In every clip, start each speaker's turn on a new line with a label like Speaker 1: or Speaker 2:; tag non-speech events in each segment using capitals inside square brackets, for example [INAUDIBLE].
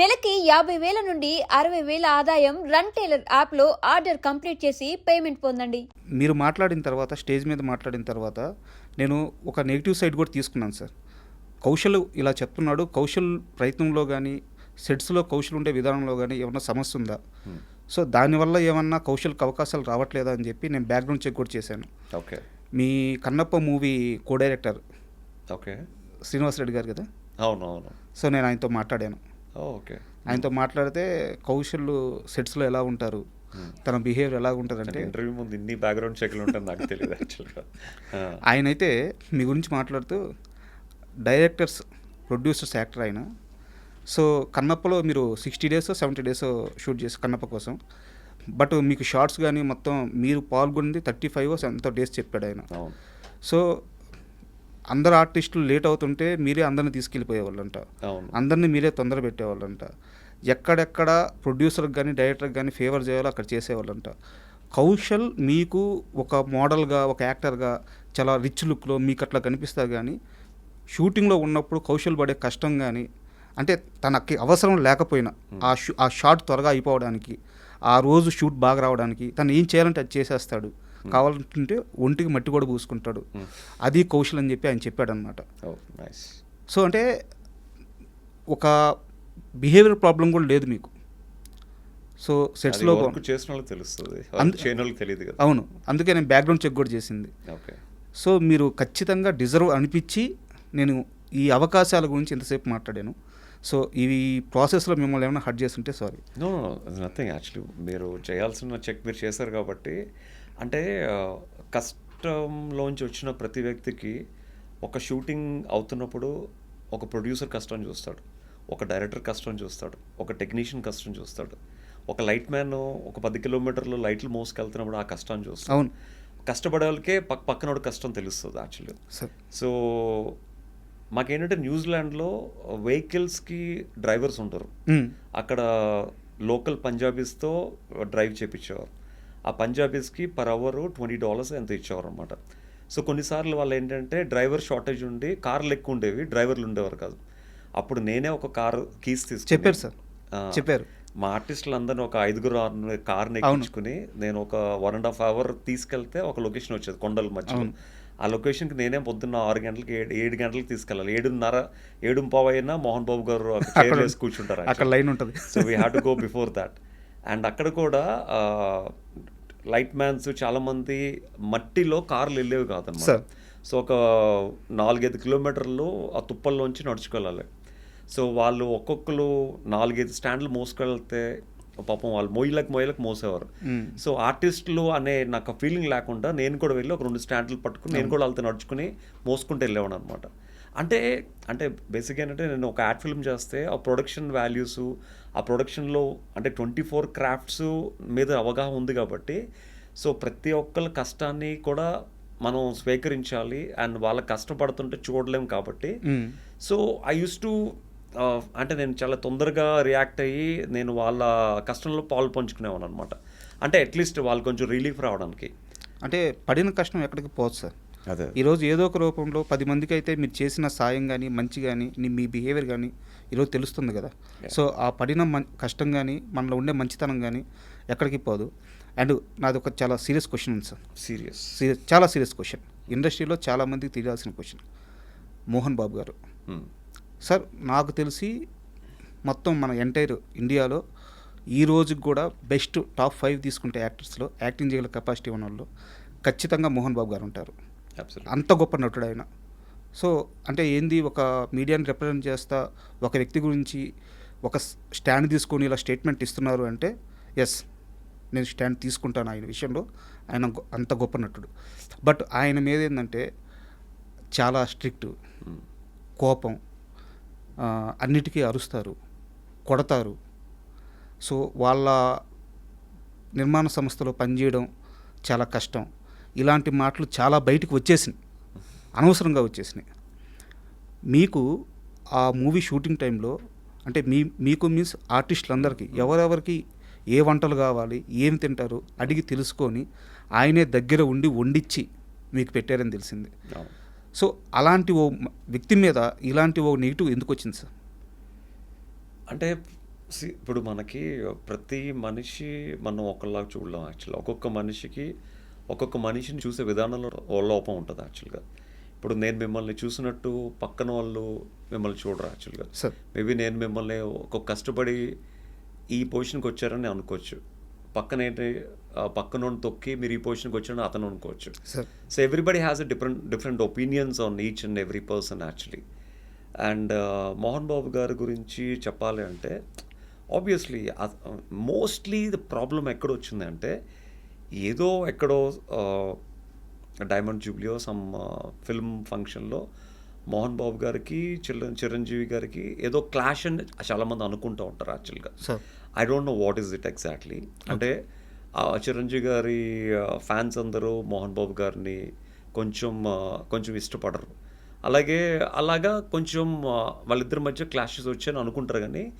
Speaker 1: నెలకి యాభై వేల నుండి అరవై వేల ఆదాయం రన్ టైలర్ యాప్లో ఆర్డర్ కంప్లీట్ చేసి పేమెంట్ పొందండి.
Speaker 2: మీరు మాట్లాడిన తర్వాత స్టేజ్ మీద మాట్లాడిన తర్వాత నేను ఒక నెగిటివ్ సైడ్ కూడా తీసుకున్నాను సార్. కౌశల్ ఇలా చెప్తున్నాడు. కౌశల్ ప్రయత్నంలో కానీ సెట్స్లో కౌశల్ ఉండే విధానంలో కానీ ఏమన్నా సమస్య ఉందా? సో దానివల్ల ఏమన్నా కౌశల్కి అవకాశాలు రావట్లేదా అని చెప్పి నేను బ్యాక్గ్రౌండ్ చెక్ కూడా చేశాను.
Speaker 3: ఓకే.
Speaker 2: మీ Kannappa movie co director
Speaker 3: okay.
Speaker 2: Srinivas Reddy గారు కదా?
Speaker 3: అవును అవును.
Speaker 2: సో నేను ఆయనతో మాట్లాడాను.
Speaker 3: ఓకే.
Speaker 2: ఆయనతో మాట్లాడితే కౌశల్ సెట్స్లో ఎలా ఉంటారు? తన బిహేవియర్ ఎలా ఉంటుందంటే
Speaker 3: ఇంటర్వ్యూ ముందు ఇన్ని బ్యాక్గ్రౌండ్ చెక్లు ఉంటాయి నాకు తెలియదు యాక్చువల్గా. [LAUGHS]
Speaker 2: ఆయనైతే మీ గురించి మాట్లాడుతూ డైరెక్టర్స్ ప్రొడ్యూసర్స్ యాక్టర్ ఆయన. సో కన్నప్పలో మీరు sixty days seventy days shoot చేసి కన్నప్ప కోసం. బట్ మీకు షార్ట్స్ కానీ మొత్తం మీరు పాల్గొన్నది థర్టీ ఫైవ్ ఎంతో డేస్ చెప్పాడు ఆయన. సో అందరు ఆర్టిస్టులు లేట్ అవుతుంటే మీరే అందరిని తీసుకెళ్ళిపోయేవాళ్ళంట. అందరినీ మీరే తొందర పెట్టేవాళ్ళంట. ఎక్కడెక్కడ ప్రొడ్యూసర్కి కానీ డైరెక్టర్కి కానీ ఫేవర్ చేయాలో అక్కడ చేసేవాళ్ళంట. కౌశల్ మీకు ఒక మోడల్గా ఒక యాక్టర్గా చాలా రిచ్ లుక్లో మీకు అట్లా కనిపిస్తారు కానీ షూటింగ్లో ఉన్నప్పుడు కౌశల్ పడే కష్టం కానీ అంటే తనకి అవసరం లేకపోయినా ఆ షూ ఆ షాట్ త్వరగా అయిపోవడానికి ఆ రోజు షూట్ బాగా రావడానికి తను ఏం చేయాలంటే అది చేసేస్తాడు. కావాలంటే ఒంటికి మట్టి కూడా పూసుకుంటాడు. అది కౌశల్ అని చెప్పి ఆయన చెప్పాడనమాట
Speaker 3: ఓ నైస్
Speaker 2: సో అంటే ఒక బిహేవియర్ ప్రాబ్లం కూడా లేదు మీకు. సో సెట్స్లో
Speaker 3: చేసిన తెలుస్తుంది. తెలియదు కదా.
Speaker 2: అవును. అందుకే నేను బ్యాక్గ్రౌండ్ చెక్ కూడా చేసింది.
Speaker 3: ఓకే
Speaker 2: సో మీరు ఖచ్చితంగా డిజర్వ్ అనిపించి నేను ఈ అవకాశాల గురించి ఎంతసేపు మాట్లాడాను. సో ఈ ప్రాసెస్లో మిమ్మల్ని ఏమైనా హర్ట్ చేస్తుంటే సారీ
Speaker 3: నో నథింగ్ యాక్చువల్లీ మీరు చేయాల్సిన చెక్ మీరు చేశారు కాబట్టి అంటే కష్టంలోంచి వచ్చిన ప్రతి వ్యక్తికి ఒక షూటింగ్ అవుతున్నప్పుడు ఒక ప్రొడ్యూసర్ కష్టం చూస్తాడు ఒక డైరెక్టర్ కష్టం చూస్తాడు ఒక టెక్నీషియన్ కష్టం చూస్తాడు ఒక లైట్ మ్యాన్ ఒక పది కిలోమీటర్లు లైట్లు మోసుకెళ్తున్నప్పుడు ఆ కష్టాన్ని చూస్తాడు.
Speaker 2: అవును.
Speaker 3: కష్టపడే వాళ్ళకే పక్క పక్కనోడు కష్టం తెలుస్తుంది యాక్చువల్లీ
Speaker 2: సార్.
Speaker 3: సో మాకేంటంటే న్యూజిలాండ్లో వెహికల్స్కి డ్రైవర్స్ ఉంటారు. అక్కడ లోకల్ పంజాబీస్తో డ్రైవ్ చేపించేవారు ఆ పంజాబీస్కి పర్ అవర్ ట్వంటీ డాలర్స్ ఎంత ఇచ్చేవారు అనమాట సో కొన్నిసార్లు వాళ్ళు ఏంటంటే డ్రైవర్ షార్టేజ్ ఉండి కార్లు ఎక్కువ ఉండేవి డ్రైవర్లు ఉండేవారు కాదు. అప్పుడు నేనే ఒక కార్ కీస్ తీసుకుని
Speaker 2: చెప్పారు సార్. చెప్పారు.
Speaker 3: మా ఆర్టిస్టులు అందరినీ ఒక ఐదుగురు కార్ని ఎక్కించుకుని నేను ఒక వన్ అండ్ హాఫ్ అవర్ తీసుకెళ్తే ఒక లొకేషన్ వచ్చేది కొండల మధ్యలో. ఆ లొకేషన్కి నేనే పొద్దున్న ఆరు గంటలకి ఏడు ఏడు గంటలకు తీసుకెళ్ళాలి. ఏడున్నర ఏడు పావు అయినా మోహన్ బాబు గారు చైర్ వేసి కూర్చుంటారు
Speaker 2: అక్కడ లైన్ ఉంటుంది.
Speaker 3: So we have to go before that and అక్కడ కూడా లైట్ మ్యాన్స్ చాలా మంది మట్టిలో కార్లు వెళ్ళేవి. కాదన్నమాట. సో ఒక నాలుగైదు కిలోమీటర్లు ఆ తుప్పల్లోంచి నడుచుకెళ్ళాలి. సో వాళ్ళు ఒక్కొక్కరు నాలుగైదు స్టాండ్లు మోసుకెళ్తే పాపం వాళ్ళు మొయ్యలకు మొయ్యలకు మోసేవారు. సో ఆర్టిస్టులు అనే నాకు ఫీలింగ్ లేకుండా నేను కూడా వెళ్ళి ఒక రెండు స్టాండ్లు పట్టుకుని నేను కూడా వాళ్ళతో నడుచుకుని మోసుకుంటూ వెళ్ళేవాడు అనమాట అంటే అంటే బేసిక్గా ఏంటంటే నేను ఒక యాడ్ ఫిల్మ్ చేస్తే ఆ ప్రొడక్షన్ వాల్యూస్ ఆ ప్రొడక్షన్లో అంటే ట్వంటీ ఫోర్ క్రాఫ్ట్స్ మీద అవగాహన ఉంది కాబట్టి సో ప్రతి ఒక్కరి కష్టాన్ని కూడా మనం స్వీకరించాలి అండ్ వాళ్ళ కష్టపడుతుంటే చూడలేం కాబట్టి. సో ఐ యూస్ టు అంటే నేను చాలా తొందరగా రియాక్ట్ అయ్యి నేను వాళ్ళ కష్టంలో పాలు పంచుకునేవాను అనమాట అంటే అట్లీస్ట్ వాళ్ళు కొంచెం రిలీఫ్ రావడానికి.
Speaker 2: అంటే పడిన కష్టం ఎక్కడికి పోదు సార్. ఈరోజు ఏదో ఒక రూపంలో పది మందికి అయితే మీరు చేసిన సాయం కానీ మంచి కానీ మీ బిహేవియర్ కానీ ఈరోజు తెలుస్తుంది కదా. సో ఆ పడిన మం కష్టం కానీ మనలో ఉండే మంచితనం కానీ ఎక్కడికి పోదు. అండ్ నాది ఒక చాలా సీరియస్ క్వశ్చన్ ఉంది సార్
Speaker 3: సీరియస్
Speaker 2: సీరియస్ చాలా సీరియస్ క్వశ్చన్ ఇండస్ట్రీలో చాలా మందికి తెలియాల్సిన క్వశ్చన్ మోహన్ బాబు గారు. సార్ నాకు తెలిసి మొత్తం మన ఎంటైర్ ఇండియాలో ఈ రోజుకి కూడా బెస్ట్ టాప్ ఫైవ్ తీసుకుంటే యాక్టర్స్లో యాక్టింగ్ చేయగల కెపాసిటీ ఉన్న వాళ్ళు ఖచ్చితంగా మోహన్ బాబు గారు ఉంటారు. అంత గొప్ప నటుడు ఆయన. సో అంటే ఏంది ఒక మీడియాని రిప్రజెంట్ చేస్తా ఒక వ్యక్తి గురించి ఒక స్టాండ్ తీసుకొని ఇలా స్టేట్మెంట్ ఇస్తున్నారు అంటే ఎస్ నేను స్టాండ్ తీసుకుంటాను ఆయన విషయంలో. ఆయన అంత గొప్ప నటుడు. బట్ ఆయన మీద ఏంటంటే చాలా స్ట్రిక్ట్ కోపం ఆ, అన్నిటికీ అరుస్తారు కొడతారు. సో వాళ్ళ నిర్మాణ సంస్థలో పనిచేయడం చాలా కష్టం. ఇలాంటి మాటలు చాలా బయటకు వచ్చేసినాయి. అనవసరంగా వచ్చేసినాయి. మీకు ఆ మూవీ షూటింగ్ టైంలో అంటే మీ మీకు మీన్స్ ఆర్టిస్టులందరికీ ఎవరెవరికి ఏ వంటలు కావాలి ఏం తింటారు అడిగి తెలుసుకొని ఆయనే దగ్గర ఉండి వండిచ్చి మీకు పెట్టారని తెలిసింది. సో అలాంటి ఓ వ్యక్తి మీద ఇలాంటి ఓ నెగిటివ్ ఎందుకు వచ్చింది సార్?
Speaker 3: అంటే ఇప్పుడు మనకి ప్రతి మనిషి మనం ఒకలాగా చూడలేం యాక్చువల్గా. ఒక్కొక్క మనిషికి ఒక్కొక్క మనిషిని చూసే విధానంలో లోపం ఉంటుంది యాక్చువల్గా ఇప్పుడు నేను మిమ్మల్ని చూసినట్టు పక్కన వాళ్ళు మిమ్మల్ని చూడరు యాక్చువల్గా
Speaker 2: సార్
Speaker 3: మేబీ నేను మిమ్మల్ని ఒక కష్టపడి ఈ పొజిషన్కి వచ్చారని అనుకోవచ్చు. పక్కన ఏంటి పక్కన తొక్కి మీరు ఈ పొజిషన్కి వచ్చారని అతను అనుకోవచ్చు.
Speaker 2: Sir
Speaker 3: so everybody has a different different opinions on each and every person actually and Mohan Babu గారి గురించి చెప్పాలి అంటే ఆబ్వియస్లీ మోస్ట్లీ ద ప్రాబ్లం ఎక్కడ వచ్చింది అంటే ఏదో ఎక్కడో డైమండ్ జూబ్లియో సమ్ ఫిల్మ్ ఫంక్షన్లో మోహన్ బాబు గారికి చిర చిరంజీవి గారికి ఏదో క్లాష్ అని చాలామంది అనుకుంటూ ఉంటారు యాక్చువల్గా I don't know what is it exactly అంటే చిరంజీవి గారి ఫ్యాన్స్ అందరూ మోహన్ బాబు గారిని కొంచెం కొంచెం ఇష్టపడరు. అలాగే అలాగా కొంచెం వాళ్ళిద్దరి మధ్య క్లాషెస్ వచ్చాయని అనుకుంటారు కానీ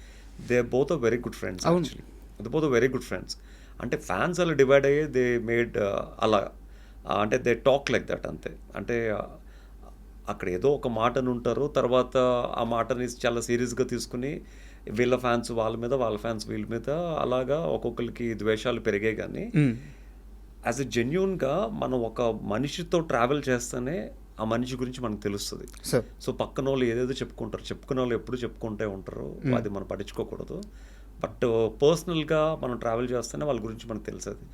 Speaker 3: they both very good friends. Actually they both very good friends అంటే ఫ్యాన్స్ అలా డివైడ్ అయ్యి దే మేడ్ అలా ఆ, అంటే దే టాక్ లైక్ దట్ అంతే. అంటే ఆ, అక్కడ ఏదో ఒక మాటను ఉంటారు తర్వాత ఆ మాటని చాలా సీరియస్గా తీసుకుని వీళ్ళ ఫ్యాన్స్ వాళ్ళ మీద వాళ్ళ ఫ్యాన్స్ వీళ్ళ మీద అలాగా ఒక్కొక్కరికి ద్వేషాలు పెరిగాయి కానీ. యాజ్ ఎ జెన్యున్గా మనం ఒక మనిషితో ట్రావెల్ చేస్తేనే ఆ మనిషి గురించి మనకు తెలుస్తుంది. సో పక్కన వాళ్ళు ఏదేదో చెప్పుకుంటారు. చెప్పుకునే వాళ్ళు ఎప్పుడు చెప్పుకుంటే ఉంటారు. అది మనం పట్టించుకోకూడదు. బట్ పర్సనల్గా మనం ట్రావెల్ చేస్తేనే వాళ్ళ గురించి మనకు తెలుస్తుంది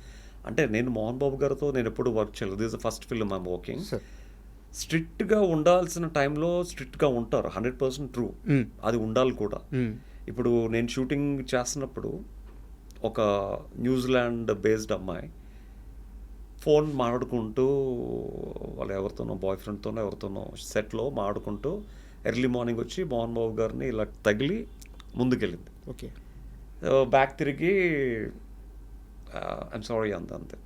Speaker 3: అంటే నేను మోహన్ బాబు గారితో నేను ఎప్పుడు వర్క్ చేయలేదు. This first film I'm working స్ట్రిక్ట్గా ఉండాల్సిన టైంలో స్ట్రిక్ట్గా ఉంటారు. Hundred percent true.
Speaker 2: మ్మ్.
Speaker 3: అది ఉండాలి కూడా.
Speaker 2: మ్మ్.
Speaker 3: ఇప్పుడు నేను షూటింగ్ చేస్తున్నప్పుడు ఒక న్యూజిలాండ్ బేస్డ్ అమ్మాయి ఫోన్ మాట్లాడుకుంటూ వాళ్ళు ఎవరితోనో బాయ్ ఫ్రెండ్తోనో ఎవరితోనో సెట్లో మాట్లాడుకుంటూ ఎర్లీ మార్నింగ్ వచ్చి మోహన్ బాబు గారిని ఇలా తగిలి ముందుకెళ్ళింది.
Speaker 2: ఓకే
Speaker 3: బ్యాక్ తిరిగి ఐమ్ సారీ అంత అంతే.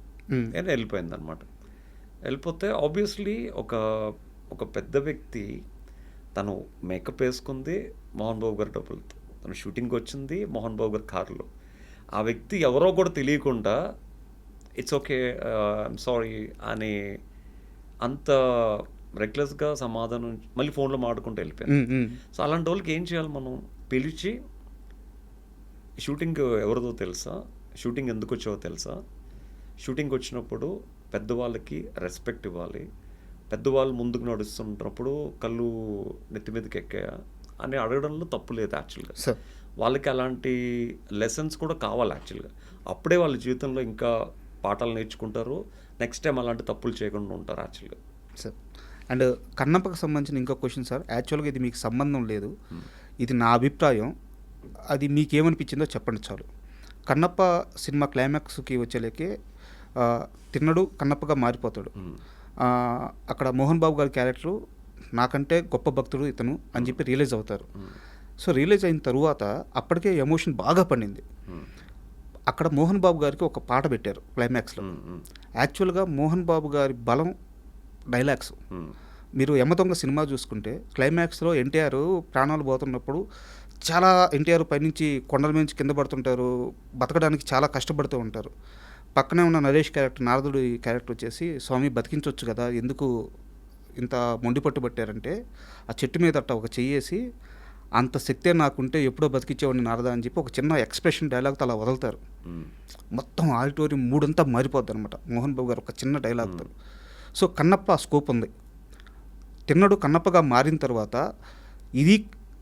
Speaker 3: నేను వెళ్ళిపోయింది అనమాట వెళ్ళిపోతే ఆబ్వియస్లీ ఒక ఒక పెద్ద వ్యక్తి తను మేకప్ వేసుకుంది మోహన్ బాబు గారి డబ్బులతో తను షూటింగ్కి వచ్చింది మోహన్ బాబు గారి కారులో ఆ వ్యక్తి ఎవరో కూడా తెలియకుండా ఇట్స్ ఓకే ఐమ్ సారీ అని అంత రెక్లెస్గా సమాధానం మళ్ళీ ఫోన్లో మాట్లాడుకుంటూ వెళ్ళిపోయాను
Speaker 2: మ్మ్. మ్మ్.
Speaker 3: సో అలాంటి వాళ్ళకి ఏం చేయాలి మనం పిలిచి షూటింగ్ ఎవరిదో తెలుసా? షూటింగ్ ఎందుకు వచ్చావో తెలుసా? షూటింగ్ వచ్చినప్పుడు పెద్దవాళ్ళకి రెస్పెక్ట్ ఇవ్వాలి. పెద్దవాళ్ళు ముందుకు నడుస్తున్నప్పుడు కళ్ళు నెత్తి మీదకి ఎక్కాయా? అని అడగడంలో తప్పు లేదు యాక్చువల్గా.
Speaker 2: సార్
Speaker 3: వాళ్ళకి అలాంటి లెసన్స్ కూడా కావాలి యాక్చువల్గా. అప్పుడే వాళ్ళ జీవితంలో ఇంకా పాఠాలు నేర్చుకుంటారు. నెక్స్ట్ టైం అలాంటి తప్పులు చేయకుండా ఉంటారు యాక్చువల్గా.
Speaker 2: సార్ అండ్ కన్నప్పకు సంబంధించిన ఇంకో క్వశ్చన్ సార్ యాక్చువల్గా ఇది మీకు సంబంధం లేదు. ఇది నా అభిప్రాయం. అది మీకేమనిపించిందో చెప్పండి చాలు. కన్నప్ప సినిమా క్లైమాక్స్కి వచ్చేలేకే తిన్నడు కన్నప్పగా మారిపోతాడు. అక్కడ మోహన్ బాబు గారి క్యారెక్టరు నాకంటే గొప్ప భక్తుడు ఇతను అని చెప్పి రియలైజ్ అవుతారు. సో రియలైజ్ అయిన తరువాత అప్పటికే ఎమోషన్ బాగా పండింది. అక్కడ మోహన్ బాబు గారికి ఒక పాట పెట్టారు క్లైమాక్స్లో. యాక్చువల్గా మోహన్ బాబు గారి బలం డైలాగ్స్. మీరు యమదొంగ సినిమా చూసుకుంటే క్లైమాక్స్లో ఎన్టీఆర్ ప్రాణాలు పోతున్నప్పుడు చాలా ఎన్టీఆర్ పైనుంచి కొండల నుంచి కింద పడుతుంటారు బతకడానికి చాలా కష్టపడుతూ ఉంటారు. పక్కనే ఉన్న నరేష్ క్యారెక్టర్ నారదుడి క్యారెక్టర్ వచ్చేసి స్వామి బతికించవచ్చు కదా ఎందుకు ఇంత మొండి పట్టు పట్టారంటే ఆ చెట్టు మీద అట్ట ఒక చెయ్యేసి అంత శక్తే నాకుంటే ఎప్పుడో బతికించేవాడిని నారదా అని చెప్పి ఒక చిన్న ఎక్స్ప్రెషన్ డైలాగ్తో అలా వదులుతారు. మొత్తం ఆడిటోరియం మూడంతా మారిపోద్ది అనమాట మోహన్ బాబు గారు ఒక చిన్న డైలాగ్తో సో కన్నప్ప స్కోప్ ఉంది. తిన్నడు కన్నప్పగా మారిన తర్వాత ఇది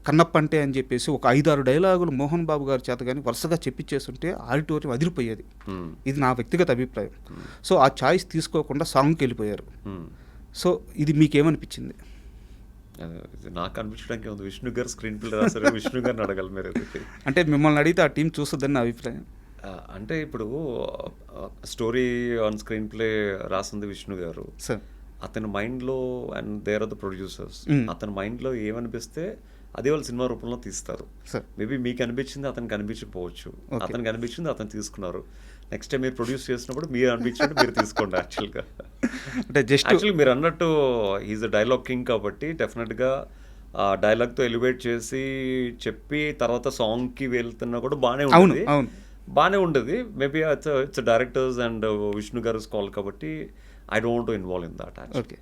Speaker 2: కన్నప్ప అంటే అని చెప్పేసి ఒక ఐదారు డైలాగులు మోహన్ బాబు గారి చేత కానీ వరుసగా చెప్పించేస్తుంటే ఆడిటోరియం అదిరిపోయేది. ఇది నా వ్యక్తిగత అభిప్రాయం. సో ఆ చాయిస్ తీసుకోకుండా సాంగ్కి వెళ్ళిపోయారు. సో ఇది మీకేమనిపించింది?
Speaker 3: నాకు అనిపించడానికి ఉంది విష్ణు గారు స్క్రీన్ ప్లే రాశారు [LAUGHS] విష్ణు గారిని అడగాలి మీరు.
Speaker 2: అంటే మిమ్మల్ని అడిగితే ఆ టీం చూస్తుందని నా అభిప్రాయం.
Speaker 3: అంటే ఇప్పుడు స్టోరీ ఆన్ స్క్రీన్ ప్లే రాసింది విష్ణు గారు.
Speaker 2: సార్.
Speaker 3: అతని మైండ్లో and there are the producers. అతని మైండ్లో ఏమనిపిస్తే అదే వాళ్ళు సినిమా రూపంలో తీస్తారు. మేబీ మీకు అనిపించింది అతనికి అనిపించకపోవచ్చు. అతనికి అనిపించింది అతను తీసుకున్నారు. నెక్స్ట్ టైం మీరు ప్రొడ్యూస్ చేసినప్పుడు మీరు అనిపించినట్టు మీరు తీసుకోండి యాక్చువల్గా
Speaker 2: అంటే జస్ట్
Speaker 3: యాక్చువల్లీ మీరు అన్నట్టు ఈజ్ అ డైలాగ్ కింగ్ కాబట్టి డెఫినెట్గా ఆ డైలాగ్తో ఎలివేట్ చేసి చెప్పి తర్వాత సాంగ్కి వెళ్తున్నా కూడా బాగానే ఉంటుంది బాగానే ఉంటుంది maybe it's it's directors and Vishnu గారు కాల్ కాబట్టి I don't involve in that
Speaker 2: okay